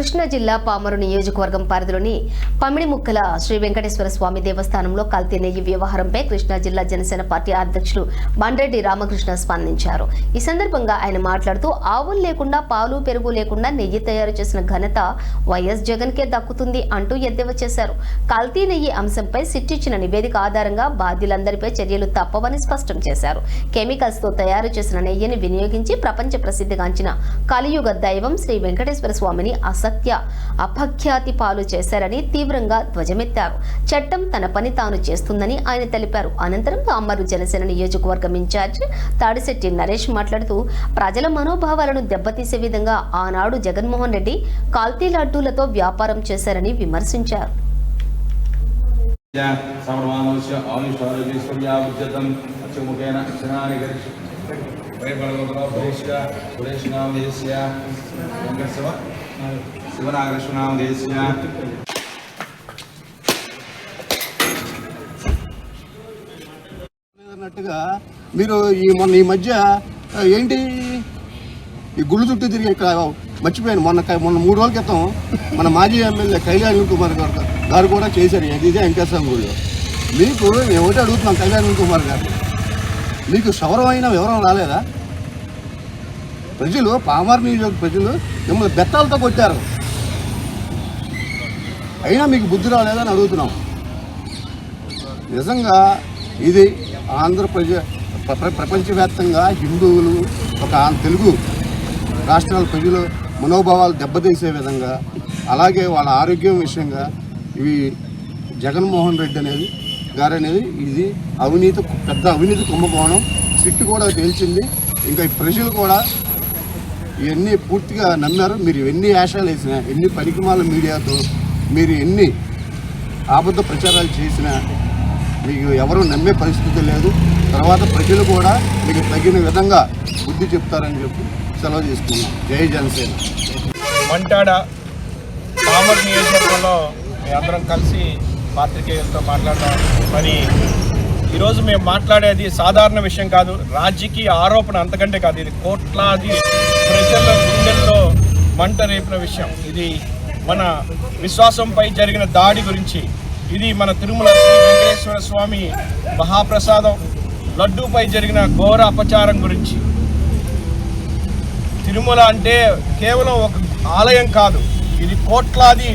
కృష్ణా జిల్లా పామరు నియోజకవర్గం పరిధిలోని పమిడిముక్కల శ్రీ వెంకటేశ్వర స్వామి దేవస్థానంలో కల్తీ నెయ్యి వ్యవహారంపై కృష్ణా జిల్లా జనసేన పార్టీ అధ్యక్షులు బండ్రెడ్డి రామకృష్ణ స్పందించారు. ఈ సందర్భంగా ఆయన మాట్లాడుతూ ఆవులు లేకుండా పాలు పెరుగు లేకుండా నెయ్యి తయారు చేసిన ఘనత వైఎస్ జగన్ కే దక్కుతుంది అంటూ ఎద్దేవా చేశారు. కల్తీ నెయ్యి అంశంపై సిట్టిచ్చిన నివేదిక ఆధారంగా బాధ్యులందరిపై చర్యలు తప్పవని స్పష్టం చేశారు. కెమికల్స్తో తయారు చేసిన నెయ్యిని వినియోగించి ప్రపంచ ప్రసిద్ధిగాంచిన కలియుగ దైవం శ్రీ వెంకటేశ్వర స్వామిని అసత్య అపఖ్యాతి పాలు చేశారని తీవ్రంగా ధ్వజమెత్తారు చట్టం తన పని తాను చేస్తుందని ఆయన తెలిపారు అనంతరం అమ్మరు జనసేన నియోజకవర్గం ఇన్ఛార్జ్ తాడిశెట్టి నరేష్ మాట్లాడుతూ ప్రజల మనోభావాలను దెబ్బతీసే విధంగా ఆనాడు జగన్మోహన్ రెడ్డి కాల్తీ లడ్డూలతో వ్యాపారం చేశారని విమర్శించారు సవర్మానుష్య ఆయుష్ారోగ్యేశ్వర్యాభుజతం అచ్చముఖేన అక్షరాన్ని గరిష్ట వైబలగోపరేష్య సురేష్నామదేశ్య వెంకటశివ శివనాగరశ్వనామదేశ్య అన్నట్టుగా మీరు ఈ మొన్న ఈ మధ్య ఏంటి? ఈ గుళ్ళు చుట్టూ తిరిగి ఇక్కడ మర్చిపోయాను. మొన్న మొన్న మూడు రోజుల క్రితం మన మాజీ ఎమ్మెల్యే కళ్యాణ్ కుమార్ గారు గారు కూడా చేశారు. ఇదే వెంకటేశ్వరం గుడిలో మీకు మేము ఒకటి అడుగుతున్నాం కళ్యాణ్ కుమార్ గారు. మీకు సౌరమైన వివరం రాలేదా? ప్రజలు పామార్ నియోజక ప్రజలు మిమ్మల్ని బెత్తాలతో కొట్టారు. అయినా మీకు బుద్ధి రాలేదని అడుగుతున్నాం. నిజంగా ఇది ఆంధ్రప్రదేశ్ ప్రపంచవ్యాప్తంగా హిందువులు ఒక తెలుగు రాష్ట్రాల ప్రజలు మనోభావాలు దెబ్బతీసే విధంగా అలాగే వాళ్ళ ఆరోగ్యం విషయంగా ఇవి జగన్మోహన్ రెడ్డి అనేది గారు అనేది ఇది అవినీతి పెద్ద అవినీతి కుంభకోణం. సిట్టు కూడా తేల్చింది. ఇంకా ఈ ప్రజలు కూడా ఇవన్నీ పూర్తిగా నమ్మారు. మీరు ఎన్ని యాషాలు వేసినా ఎన్ని పనికిమాల మీడియాతో మీరు ఎన్ని అబద్ధ ప్రచారాలు చేసినా మీకు ఎవరు నమ్మే పరిస్థితి లేదు. తర్వాత ప్రజలు కూడా మీకు తగిన విధంగా బుద్ధి చెప్తారని చెప్పి సెలవు తీసుకున్నాం. జై జనసేన. మంటాడ పామర్ నియోజకవర్గంలో మీ అందరం కలిసి పాత్రికేయులతో మాట్లాడడం మరి ఈరోజు మేము మాట్లాడేది సాధారణ విషయం కాదు. రాజకీయ ఆరోపణ అంతకంటే కాదు. ఇది కోట్లాది ప్రజల గుండెల్లో మంట రేపిన విషయం. ఇది మన విశ్వాసంపై జరిగిన దాడి గురించి. ఇది మన తిరుమల శ్రీ వెంకటేశ్వర స్వామి మహాప్రసాదం లడ్డూపై జరిగిన ఘోర అపచారం గురించి. తిరుమల అంటే కేవలం ఒక ఆలయం కాదు. ఇది కోట్లాది